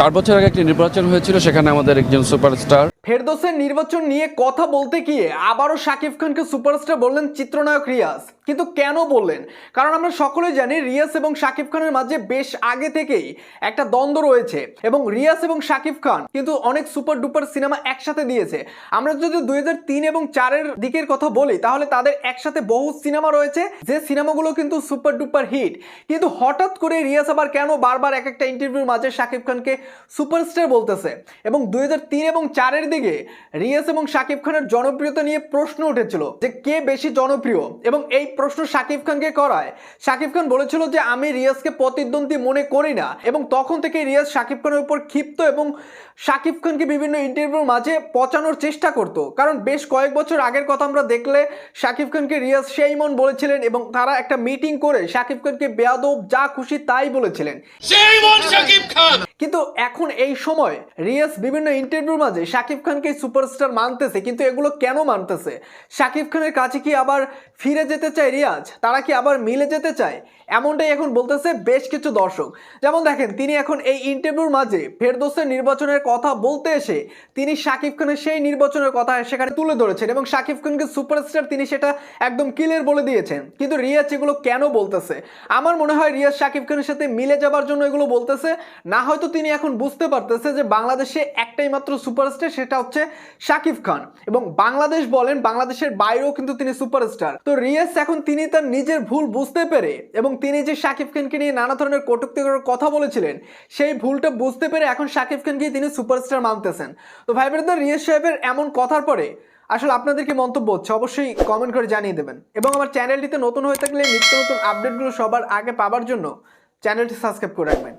চার বছর আগে একটি নির্বাচন হয়েছিল সেখানে আমাদের একজন সুপারস্টার ফেরদোসের নির্বাচন নিয়ে কথা বলতে গিয়ে আবারও শাকিব খানকে সুপারস্টার বললেন চিত্রনায়ক রিয়াজ। কিন্তু কেন বললেন? কারণ আমরা সকলেই জানি রিয়াজ এবং শাকিব খানের মাঝে বেশ আগে থেকেই একটা দ্বন্দ্ব রয়েছে এবং রিয়াজ এবং শাকিব খান কিন্তু অনেক সুপার ডুপার সিনেমা একসাথে দিয়েছে। আমরা যদি দুই এবং চারের দিকের কথা বলি, তাহলে তাদের একসাথে বহু সিনেমা রয়েছে, যে সিনেমাগুলো কিন্তু সুপার ডুপার হিট। কিন্তু হঠাৎ করে রিয়াজ আবার কেন বারবার এক একটা ইন্টারভিউর মাঝে শাকিব খানকে সুপারস্টার বলতেছে? এবং দুই এবং চারের দিকে রিয়াজ এবং শাকিব খানের জনপ্রিয়তা নিয়ে প্রশ্ন উঠেছিল যে কে বেশি জনপ্রিয়? এবং এই প্রশ্ন শাকিব খানকে করায়। শাকিব খান বলেছিল যে, আমি রিয়াজকে প্রতিদ্বন্দ্বী মনে করি না। এবং তখন থেকে রিয়াজ শাকিব খানের উপর ক্ষিপ্ত এবং শাকিব খানকে বিভিন্ন ইন্টারভিউর মাঝে পচানোর চেষ্টা করত। কারণ বেশ কয়েক বছর আগের কথা আমরা দেখলে শাকিব খানকে রিয়াজ সেই মন বলেছিলেন এবং তারা একটা মিটিং করে শাকিব খানকে বেয়াদব যা খুশি তাই বলেছিলেন। Khan! কিন্তু এখন এই সময় রিয়াজ বিভিন্ন ইন্টারভিউর মাঝে শাকিব খানকে সুপারস্টার মানতেছে, কিন্তু এগুলো কেন মানতেছে? শাকিব খানের কাছে কি আবার ফিরে যেতে চায় রিয়াজ? তারা কি আবার মিলে যেতে চায়? এমনটাই এখন বলতেছে বেশ কিছু দর্শক। যেমন দেখেন, তিনি এখন এই ইন্টারভিউর মাঝে ফেরদোসের নির্বাচনের কথা বলতে এসে তিনি শাকিব খানের সেই নির্বাচনের কথা সেখানে তুলে ধরেছেন এবং শাকিব খানকে সুপারস্টার তিনি সেটা একদম ক্লিয়ার বলে দিয়েছেন। কিন্তু রিয়াজ এগুলো কেন বলতেছে? আমার মনে হয় রিয়াজ শাকিব খানের সাথে মিলে যাবার জন্য এগুলো বলতেছে, না হয়তো তিনি এখন বুঝতে পারতেছে যে বাংলাদেশে একটাই মাত্র সুপারস্টার সেটা হচ্ছে শাকিব খান। এবং বাংলাদেশ বলেন, বাংলাদেশের বাইরেও কিন্তু তিনি সুপারস্টার। তো রিয়াজ এখন তিনি তার নিজের ভুল বুঝতে পেরে এবং তিনি যে শাকিব খানকে নিয়ে নানা ধরনের কটুক্তিকর কথা বলেছিলেন, সেই ভুলটা বুঝতে পেরে এখন শাকিব খানকে তিনি সুপারস্টার মানতেছেন। তো ভাই ব্রাদার, রিয়াজ সাহেবের এমন কথার পরে আসলে আপনাদের কি মন্তব্য হচ্ছে? অবশ্যই কমেন্ট করে জানিয়ে দেবেন। এবং আমার চ্যানেলটিতে নতুন হয়ে থাকলে নিত্য নতুন আপডেটগুলো সবার আগে পাবার জন্য চ্যানেলটি সাবস্ক্রাইব করে রাখবেন।